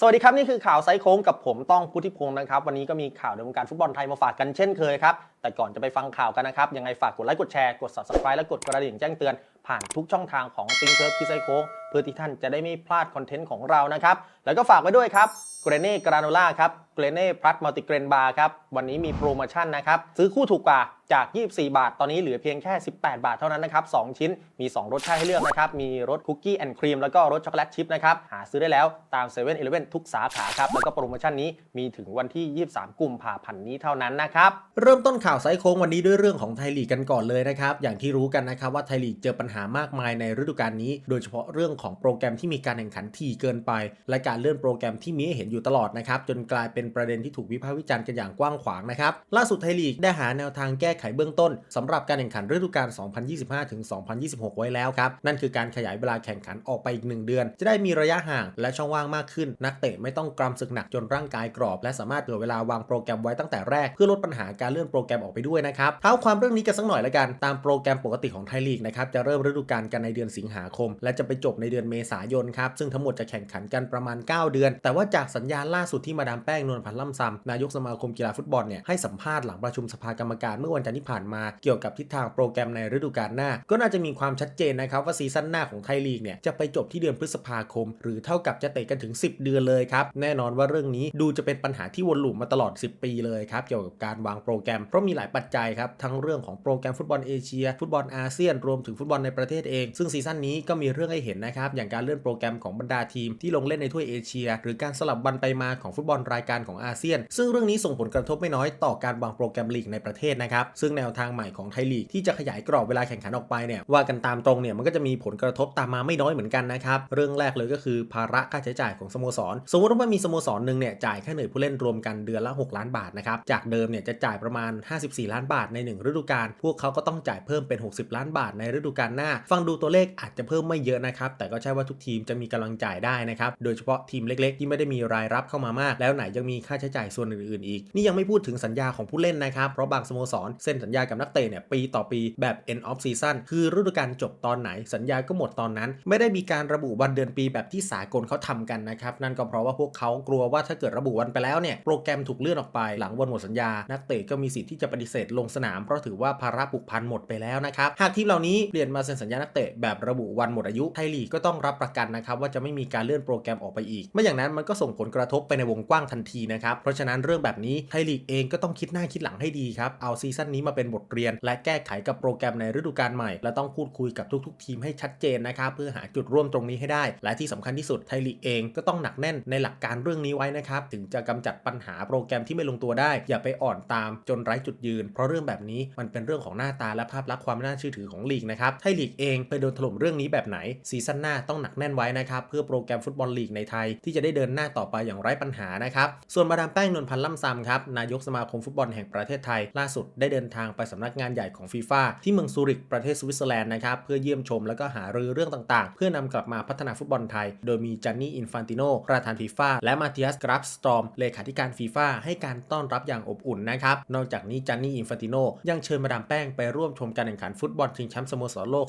สวัสดีครับ นี่คือข่าวไซส์โค้งกับผมต้องพุทธิพงศ์นะครับ วันนี้ก็มีข่าวในวงการฟุตบอลไทยมาฝากกันเช่นเคยครับ แต่ก่อนจะไปฟังข่าวกันนะครับ ยังไงฝากกดไลค์กดแชร์กด subscribe และกดกระดิ่งแจ้งเตือน ผ่านทุกช่องทางของติงเคิร์ฟที่ไซโค้งเพื่อที่ท่านจะได้ไม่พลาดคอนเทนต์ของเรานะครับ แล้วก็ฝากไว้ด้วยครับเกรเน่กราโนล่าครับเกรเน่พลัสมัลติเกรนบาร์ครับ วันนี้มีโปรโมชั่นนะครับ ซื้อคู่ถูกกว่าจาก 24 บาท ตอนนี้เหลือเพียงแค่ 18 บาทเท่านั้นนะครับ 2 ชิ้นมี 2 รสชาติให้เลือกนะครับ มีรสคุกกี้แอนด์ครีมแล้วก็รสช็อกโกแลตชิพนะครับ หาซื้อได้แล้วตาม7 e เ e ่ e อทุกสาขาครับ แล้วก็โปรโมชั่นนี้มีถึงวันที่ 23 กุมภาพันธ์นี้เท่านั้นนะครับ เริ่มต้นข่าวไซโค้งวันนี้ด้วยเรื่องของไทยลีกกันก่อนเลยนะครับ อย่างที่รู้กันนะครับว่าไทยลีกเจอปัญหามากมายในฤดูกาลนี้ โดยเฉพาะเรื่องของโปรแกรมที่มีการแข่งขันถี่เกินไป และการเลื่อนโปรแกรมที่มีให้เห็นอยู่ตลอดนะครับจนกลายเป็นประเด็นที่ถูกวิพากษ์วิจารณ์กันอย่างกว้างขวางนะครับล่าสุดไทยลีกได้หาแนวทางแก้ไขเบื้องต้นสำหรับการแข่งขันฤดูกาล 2025ถึง2026 ไว้แล้วครับนั่นคือการขยายเวลาแข่งขันออกไปอีก 1 เดือน จะได้มีระยะห่างและช่องว่างมากขึ้น นักเตะไม่ต้องกรำศึกหนักจนร่างกายกรอบ และสามารถเผื่อเวลาวางโปรแกรมไว้ตั้งแต่แรกเพื่อลดปัญหาการเลื่อนโปรแกรมออกไปด้วยนะครับเท้าความเรื่องนี้กันสักหน่อยละกันตามโปรแกรมปกติของไทยลีกนะครับจะเริ่มฤดูกาลกันในเดือนสิงหาคม และจะไปจบในเดือนเมษายนครับ ซึ่งทั้งหมดจะแข่งขันกันประมาณ 9 เดือน แต่ว่าจากสัญญาณล่าสุดที่มาดามแป้งนวลพันธ์ล่ำซำนายกสมาคมกีฬาฟุตบอลเนี่ยให้สัมภาษณ์หลังประชุมสภากรรมการเมื่อวันจันทร์ที่ผ่านมาเกี่ยวกับทิศทางโปรแกรมในฤดูกาลหน้า ก็น่าจะมีความชัดเจนนะครับว่าซีซั่นหน้าของไทยลีกเนี่ยจะไปจบที่เดือนพฤษภาคม หรือเท่ากับจะเตะกันถึง 10 เดือนเลยครับแน่นอนว่าเรื่องนี้ดูจะเป็นปัญหาที่วนลูปมาตลอด 10 ปีเลยครับเกี่ยวกับการวางโปรแกรมเพราะมีหลายปัจจัยครับทั้งเรื่องของโปรแกรมฟุตบอลเอเชียฟุตบอลอาเซียนรวมถึงฟุตบอลในประเทศเอง ซึ่งซีซั่นนี้ก็มีเรื่องให้เห็นนะครับ อย่างการเลื่อนโปรแกรมของบรรดาทีมที่ลงเล่นในถ้วยเอเชีย หรือการสลับวันไปมาของฟุตบอลรายการของอาเซียน ซึ่งเรื่องนี้ส่งผลกระทบไม่น้อยต่อการวางโปรแกรมลีกในประเทศนะครับ ซึ่งแนวทางใหม่ของไทยลีกที่จะขยายกรอบเวลาแข่งขันออกไปเนี่ยว่ากันตามตรงเนี่ยมันก็จะมีผลกระทบตามมาไม่น้อยเหมือนกันนะครับเรื่องแรกเลยก็คือภาระค่าใช้จ่ายของสโมสร สมมติว่ามีสโมสรหนึ่งเนี่ยจ่ายค่าเหนื่อยผู้เล่นรวมกันเดือนละ 6 ล้านบาทนะครับจากเดิมเนี่ยจะจ่ายประมาณ 54 ล้านบาทใน 1 ฤดูกาลพวกเขาก็ต้องจ่ายเพิ่มเป็น 60 ล้านบาทในฤดูกาลหน้า ฟังดูตัวเลขอาจจะเพิ่มไม่เยอะนะครับ แต่ก็ใช่ว่าทุกทีมจะมีกำลังจ่ายได้นะครับ โดยเฉพาะทีมเล็กๆ ที่ไม่ได้มีรายรับเข้ามามาก แล้วไหนยังมีค่าใช้จ่ายส่วนอื่นๆอีก นี่ยังไม่พูดถึงสัญญาของผู้เล่นนะครับ เพราะบางสโมสรเซ็นสัญญากับนักเตะเนี่ยปีต่อปีแบบ end of season คือฤดูกาลจบตอนไหนสัญญาก็หมดตอนนั้น ไม่ได้มีการระบุวันเดือนปีแบบที่สากลเขาทำกันนะครับ นั่นก็เพราะว่าพวกเขากลัวว่าถ้าเกิดระบุวันไปแล้วเนี่ยโปรแกรมถูกเลื่อนออกไปหลังวันหมดสัญญา นักเตะก็มีสิทธิ์ที่จะปฏิเสธลงสนามเพราะถือว่าภาระผูกพันหมดไปแล้วนะครับหากทีมเหล่านี้เปลี่ยนมาเซ็นสัญญานักเตะแบบระบุวันหมดอายุไทยลีกก็ต้องรับประกันนะครับว่าจะไม่มีการเลื่อนโปรแกรมออกไปอีก ไม่อย่างนั้นมันก็ส่งผลกระทบไปในวงกว้างทันทีนะครับ เพราะฉะนั้นเรื่องแบบนี้ไทยลีกเองก็ต้องคิดหน้าคิดหลังให้ดีครับ เอาซีซั่นนี้มาเป็นบทเรียน และแก้ไขกับโปรแกรมในฤดูกาลใหม่ และต้องพูดคุยกับทุก ๆ ทีมให้ชัดเจนนะครับเพื่อหาจุดร่วมตรงนี้ให้ได้ และที่สำคัญที่สุดไทยลีกเองก็ต้องหนักแน่นในหลักการเรื่องนี้ไว้นะครับถึงจะกำจัดปัญหาโปรแกรมที่ไม่ลงตัวได้ อย่าไปอ่อนตามจนไร้จุดยืน เพราะเรื่องแบบนี้มันเป็นเรื่องของหน้าตาและภาพลักษณ์ความน่าเชื่อถือของลีกนะครับไทยลีกเองไปโดนถล่มเรื่องนี้แบบไหน ซีซั่นหน้าต้องหนักแน่นไว้นะครับ เพื่อโปรแกรมฟุตบอลลีกในไทย ที่จะได้เดินหน้าต่อไปอย่างไร้ปัญหานะครับส่วนมาดามแป้งนวลพันธ์ล่ำซำครับนายกสมาคมฟุตบอลแห่งประเทศไทย ล่าสุดได้เดินทางไปสำนักงานใหญ่ของฟีฟ่าที่เมืองซูริกประเทศสวิตเซอร์แลนด์นะครับเพื่อเยี่ยมชมและก็หารือเรื่องต่างๆ เพื่อนำกลับมาพัฒนาฟุตบอลไทย โดยมีจันนี่อินฟันติโนประธานฟีฟ่าและมาติอัสกราฟสตรอมเลขาธิการฟีฟ่าให้การต้อนรับอย่างอบอุ่นนะครับนอกจากนี้จันนี่อินฟันติโนยังเชิญมาดามแป้งไปร่วมชมการแข่งขันฟุตบอลชิงแชมป์สโมสรโลก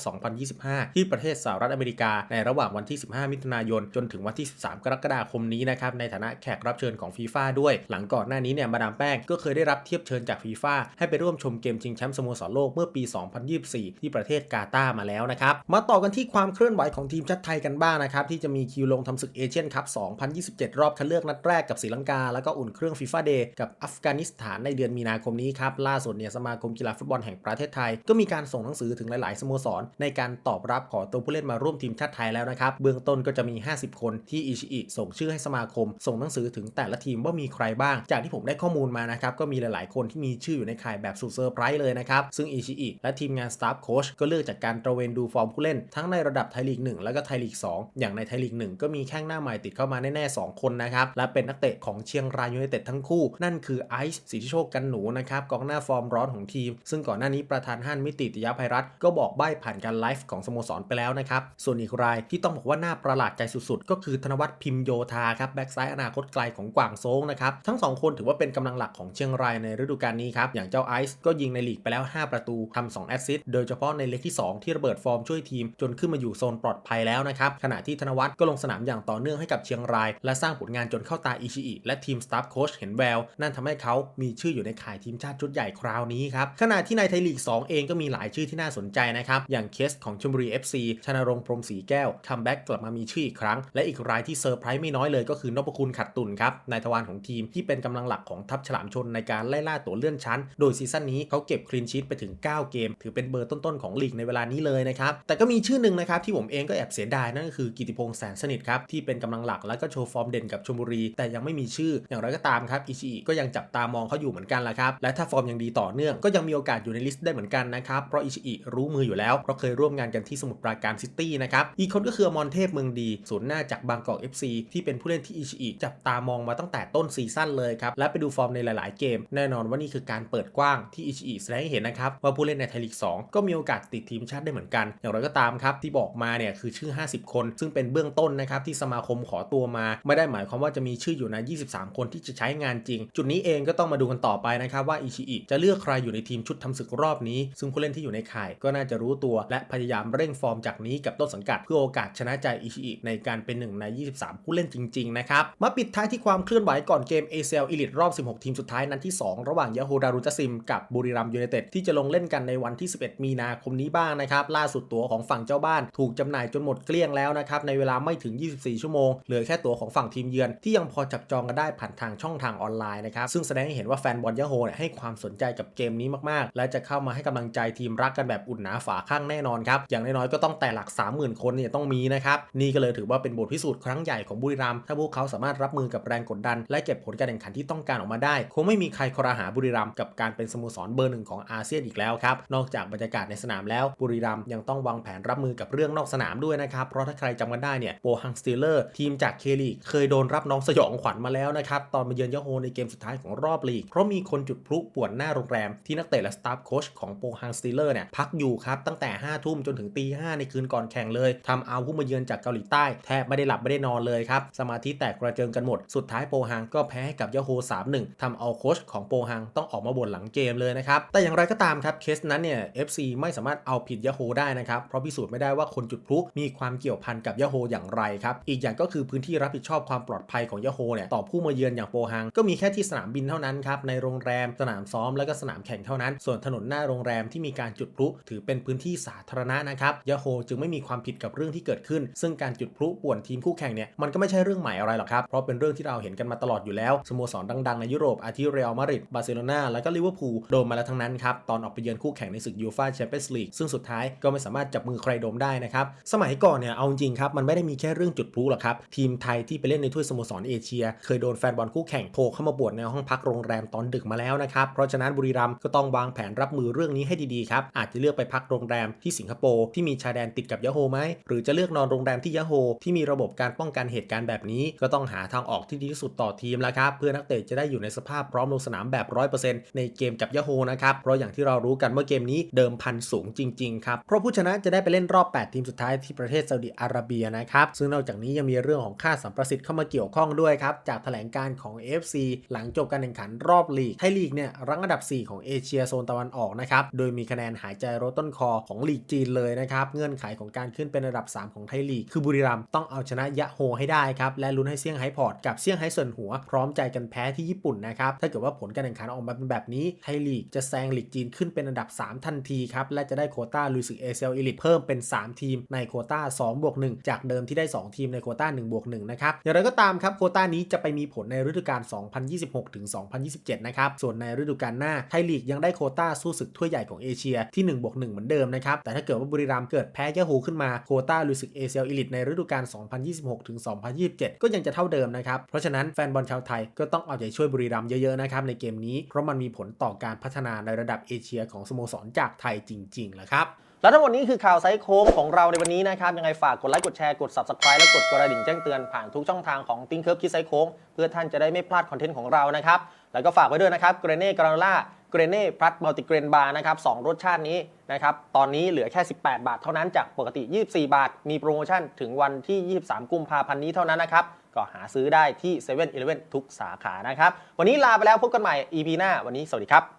2025 ที่ประเทศสหรัฐอเมริกา ในระหว่างวันที่ 15 มิถุนายน จนถึงวันที่ 13 กรกฎาคมนี้นะครับ ในฐานะแขกรับเชิญของฟีฟ่าด้วย หลังก่อนหน้านี้เนี่ย มาดามแป้งก็เคยได้รับเทียบเชิญจากฟีฟ่าให้ไปร่วมชมเกมชิงแชมป์สโมสรโลกเมื่อปี 2024 ที่ประเทศกาตาร์มาแล้วนะครับ มาต่อกันที่ความเคลื่อนไหวของทีมชาติไทยกันบ้างนะครับ ที่จะมีคิวลงทำศึกเอเชียนคัพ 2027 รอบคัดเลือกนัดแรกกับศรีลังกา แล้วก็อุ่นเครื่องฟีฟ่าเดย์กับอัฟกานิสถานในเดือนมีนาคมนี้ครับ ล่าสุดเนี่ยสมาคมกีฬาฟุตบอลแห่งประเทศไทย ก็มีการส่งหนังสือถึงหลาย ๆ สโมสรในการตอบรับขอตัวผู้เล่นมาร่วมทีมชาติไทยแล้วนะครับ เบื้องต้นก็จะมี 50 คนที่อิชิอิส่งชื่อให้สมาคม ส่งหนังสือถึงแต่ละทีมว่ามีใครบ้าง จากที่ผมได้ข้อมูลมานะครับ ก็มีหลาย ๆ คนที่มีชื่ออยู่ในข่ายแบบสุดเซอร์ไพรส์เลยนะครับ ซึ่งอิชิอิและทีมงานสตาฟโค้ชก็เลือกจากการตระเวนดูฟอร์มผู้เล่น ทั้งในระดับไทยลีก 1 แล้วก็ไทยลีก 2 อย่างในไทยลีก 1 ก็มีแข้งหน้าใหม่ติดเข้ามาแน่ ๆ 2 คนนะครับและเป็นนักเตะของเชียงรายยูไนเต็ดทั้งคู่ นั่นคือไอซ์สิทธิโชคกันหนูนะครับกองหน้าฟอร์มร้อนของทีม ซึ่งก่อนหน้านี้ประธานห้านมิติติยภัยรัตน์ก็บอกใบ้ผ่านการไลฟ์ของสโมสรไปแล้วนะครับ ส่วนอีกรายที่ต้องบอกว่าน่าประหลาดใจสุดๆ ก็คือธนวัฒน์พิมโยธาครับแบ็กซ้ายอนาคตไกลของกวางโซงนะครับ ทั้งสองคนถือว่าเป็นกำลังหลักของเชียงรายในฤดูกาลนี้ครับ อย่างเจ้าไอซ์ก็ยิงในลีกไปแล้ว 5 ประตูทำ2แอสซิสต์โดยเฉพาะในเล็กที่ 2 ที่ระเบิดฟอร์มช่วยทีม จนขึ้นมาอยู่โซนปลอดภัยแล้วนะครับขณะที่ธนวัฒน์ก็ลงสนามอย่างต่อเนื่องให้กับเชียงราย และสร้างผลงานจนเข้าตาอิชิอิและทีมสตาฟโค้ชเห็นแววนั่นทำให้เขามีชื่ออยู่ในข่ายทีมชาติชุดใหญ่คราวนี้ครับขณะที่ในไทยลีก 2 เองก็มีหลายชื่อที่น่าสนใจนะครับอย่างเคสของชลบุรี FC ชนรงพรมศรีแก้วคัมแบ็กกลับมามีชื่ออีกครั้ง และอีกรายที่เซอร์ไพรส์ไม่น้อยเลยก็คือนพคุณขัดตุนครับนายทวารของทีมที่เป็นกำลังหลักของทัพฉลามชนในการไล่ล่าตัวเลื่อนชั้น โดยซีซั่นนี้เขาเก็บคลีนชีตไปถึง 9 เกม ถือเป็นเบอร์ต้นๆของลีกในเวลานี้เลยนะครับแต่ก็มีชื่อหนึ่งนะครับที่ผมเองก็แอบเสียดายนั่นก็คือกิติพงษ์แสนสนิทครับที่เป็นกำลังหลักและก็โชว์ฟอร์มเด่นกับชลบุรี แต่ยังไม่มีชื่ออย่างไรก็ตามครับอิชิอิก็ยังจับตามองเขาอยู่เหมือนกันละครับและถ้าฟอร์มยังดีต่อเนื่องก็ยังมีโอกาสอยู่ในลิสต์ได้เหมือนกันนะครับเพราะอิชิอิรู้มืออยู่แล้วเพราะเคยร่วมงานกันที่สมุทรปราการซิตี้นะครับ อีกคนก็คืออมรเทพเมืองดีศูนย์หน้าจากบางกอก FC ที่เป็นผู้เล่นที่อิชิอิจับตามองมาตั้งแต่ต้นซีซั่นเลยครับ และไปดูฟอร์มในหลาย ๆ เกม แน่นอนว่านี่คือการเปิดกว้างที่อิชิอิแสดงให้เห็นนะครับ ว่าผู้เล่นในไทยลีก 2 ก็มีโอกาสติดทีมชาติได้เหมือนกัน อย่างไรก็ตามครับที่บอกมาเนี่ยคือชื่อ 50 คน ซึ่งเป็นเบื้องต้นนะครับที่สมาคมขอตัวมา ไม่ได้หมายความว่าจะมีชื่ออยู่ใน 23 คนที่จะใช้งานจริง จุดนี้เองก็ต้องมาดูกันต่อไปนะครับว่าอิชิอิจะเลือกใครอยู่ในทีมชุดทำศึกรอบนี้ ซึ่งผู้เล่นที่อยู่ในข่ายก็น่าจะรู้ตัวและพยายามเร่งฟอร์มจากนี้กับต้นสังกัดเพื่อโอกาสชนะใจอิชิอิในการเป็นหนึ่งใน 23 ผู้เล่นจริง ๆ นะครับ มาปิดท้ายที่ความเคลื่อนไหวก่อนเกม ACL Elite รอบ 16 ทีมสุดท้ายนัดที่ 2 ระหว่างยาโฮดารุจซิมกับบุรีรัมยูไนเต็ดที่จะลงเล่นกันในวันที่ 11 มีนาคมนี้บ้างนะครับล่าสุดตั๋วของฝั่งเจ้าบ้าน ถูกจำหน่ายจนหมดเกลี้ยงแล้วนะครับในเวลาไม่ถึง 24 ชั่วโมงเหลือแค่ตั๋วของฝั่งทีมเยือนที่ยังพอจับจองกันได้ผ่านทางช่องทางออนไลน์นะครับซึ่งแสดงให้เห็นว่าแฟนบอลยาโฮให้ความสนใจกับเกมนี้มากๆ และจะเข้ามาให้กำลังใจทีมรักกันแบบอุ่นหนาฝาข้างแน่นอนครับ อย่างน้อยๆก็ต้องแต่หลัก 30,000 คนเนี่ยต้องมีนะครับ นี่ก็เลยถือว่าเป็นบทพิสูจน์ครั้งใหญ่ของบุรีรัมย์ถ้าพวกเขาสามารถรับมือกับแรงกดดัน และเก็บผลการแข่งขันที่ต้องการออกมาได้ คงไม่มีใครครหาบุรีรัมย์กับการเป็นสโมสรเบอร์หนึ่งของอาเซียนอีกแล้วครับ นอกจากบรรยากาศในสนามแล้ว บุรีรัมย์ยังต้องวางแผนรับมือกับเรื่องนอกสนามด้วยนะครับ เพราะถ้าใครจำกันได้เนี่ย โปฮังสตีเลอร์ทีมจากเคลีกเคยโดนรับน้องสยองขวัญมาแล้วนะครับ ตอนมาเยือนยาโฮในเกมสุดท้ายของรอบลีก เพราะมีคนจุดพลุป่วนหน้าโรงแรมที่นักเตะและสตาฟโค้ชของโปฮังสตีเลอร์เนี่ยพักอยู่ครับตั้งแต่5ทุ่มจนถึงตีห้าในคืนก่อนแข่งเลยทำเอาผู้มาเยือนจากเกาหลีใต้แทบไม่ได้หลับไม่ได้นอนเลยครับ สมาธิแตกกระเจิงกันหมด สุดท้ายโปฮังก็แพ้ให้กับยาโฮ3-1ทำเอาโค้ชของโปฮังต้องออกมาบ่นหลังเกมเลยนะครับ แต่อย่างไรก็ตามครับเคสนั้นเนี่ย FC ไม่สามารถเอาผิดยาโฮได้นะครับ เพราะพิสูจน์ไม่ได้ว่าคนจุดพลุมีความเกี่ยวพันกับยาโฮอย่างไรครับ อีกอย่างก็คือพื้นที่รับผิดชอบความปลอดภัยของยาโฮเนี่ยต่อผู้มาเยือนอย่างโปฮังก็มีแค่ที่สนามบินเท่านั้นครับในโรงแรมสนามซ้อมและก็สนามแข่งเท่านั้น ส่วนถนนหน้าโรงแรมที่มีการจุดพลุถือเป็นพื้นที่สาธารณะนะครับยาโฮจึงไม่มีความผิดกับเรื่องที่เกิดขึ้น ซึ่งการจุดพลุป่วนทีมคู่แข่งเนี่ยมันก็ไม่ใช่เรื่องใหม่อะไรหรอกครับเพราะเป็นเรื่องที่เราเห็นกันมาตลอดอยู่แล้วสโมสรดังๆในยุโรปอาทิเรอัลมาดริดบาร์เซโลนาแล้วก็ลิเวอร์พูลโดนมาแล้วทั้งนั้นครับตอนออกไปเยือนคู่แข่งในศึกยูฟ่าแชมเปี้ยนส์ลีกซึ่งสุดท้ายก็ไม่สามารถจับมือใครโดมได้นะครับสมัยก่อนเนี่ยเอาจริงครับมันไม่ได้มีแค่เรื่องจุดพลุหรอกครับทีมไทยที่ไปเล่นในถ้วยสโมสรเอเชีย เคยโดนแฟนบอลคู่แข่งโผล่เข้ามาบวชในห้องพักโรงแรมตอนดึกมาแล้วนะครับเพราะฉะนั้นบุรีรัมย์ก็ต้องวางแผนรับมือเรื่องนี้ให้ดีๆครับอาจจะเลือกไปพักโรงแรมที่สิงคโปร์ที่มีชายแดนติดกับยะโฮไหมหรือจะเลือกนอนโรงแรมที่ยะโฮที่มีระบบการป้องกันเหตุการณ์แบบนี้ ก็ต้องหาทางออกที่ดีที่สุดต่อทีมแล้วครับเพื่อนักเตะจะได้อยู่ในสภาพพร้อมลงสนามแบบ 100%ในเกมกับยะโฮนะครับเพราะอย่างที่เรารู้กันว่าเกมนี้เดิมพันสูงจริงๆครับเพราะผู้ชนะจะได้ไปเล่นรอบ 8 ทีมสุดท้ายที่ประเทศซาอุดิอาระเบียนะครับซึ่งนอกจากนี้ยังมีเรื่องของค่าสัมประสิทธิ์เข้ามาเกี่ยวข้องด้วยครับจากแถลงการของ FC หลังจบการแข่งขันรอบลีกไทยลีกเนี่ยรั้งอันดับ 4 ของเอเชียโซนตะวันออกนะครับโดยมีคะแนนหายใจรถต้นคอของลีกจีนเลยนะครับ เงื่อนไขของการขึ้นเป็นอันดับ 3 ของไทยลีก คือบุรีรัมย์ต้องเอาชนะยะโฮให้ได้ครับ และลุ้นให้เซี่ยงไฮ้พอร์ตกับเซี่ยงไฮ้เซินหัว พร้อมใจกันแพ้ที่ญี่ปุ่นนะครับ ถ้าเกิดว่าผลการแข่งขันออกมาเป็นแบบนี้ไทยลีกจะแซงลีกจีนขึ้นเป็นอันดับ 3 ทันทีครับ และจะได้โคต้าลุยศึกเอเชียอีลิทเพิ่มเป็น 3 ทีมในโคต้า2บวก1จากเดิมที่ได้ 2 ทีมในโคต้า1บวก1นะครับอย่างไรก็ตามครับโคต้านี้จะไปมีผลในฤดูกาล 2026ถึง2027 นะครับ ส่วนในฤดูกาลหน้าไทยลีกยังได้โคต้าสู้ศึกถ้วยใหญ่ของเอเชียที่1บวก1เหมือนเดิมนะครับแต่ถ้าเกิดว่าบุรีรัมย์เกิดแพ้ยะโฮขึ้นมาโควต้าลุยศึกเอเชียอีลิทในฤดูกาล 2026ถึง2027 ก็ยังจะเท่าเดิมนะครับ เพราะฉะนั้นแฟนบอลชาวไทยก็ต้องเอาใจช่วยบุรีรัมย์เยอะๆนะครับในเกมนี้ เพราะมันมีผลต่อการพัฒนาในระดับเอเชียของสโมสรจากไทยจริงๆแหละครับและทั้งหมดนี้คือข่าวไซส์โค้งของเราในวันนี้นะครับ ยังไงฝากกดไลค์กดแชร์กด subscribe และกดกระดิ่งแจ้งเตือนผ่านทุกช่องทางของ t ิ n งเคิร์ฟคิดไซส์โค้งเพื่อท่านจะได้ไม่พลาดคอนเทนต์ของเรานะครับ แล้วก็ฝากไว้ด้วยนะครับเกรเน่กราโนล่า เกรเน่พลัสมัลติเกรนบาร์นะครับสองรสชาตินี้นะครับตอนนี้เหลือแค่ 18 บาทเท่านั้นจากปกติ 24 บาท มีโปรโมชั่นถึงวันที่ 23 กุมภาพันธ์นี้เท่านั้นนะครับก็หาซื้อได้ที่7 e เ e ่ e ทุกสาขานะครับวันนี้ลาไปแล้วพบกันใหม่ EP หน้าวันนี้สวัสดีครับ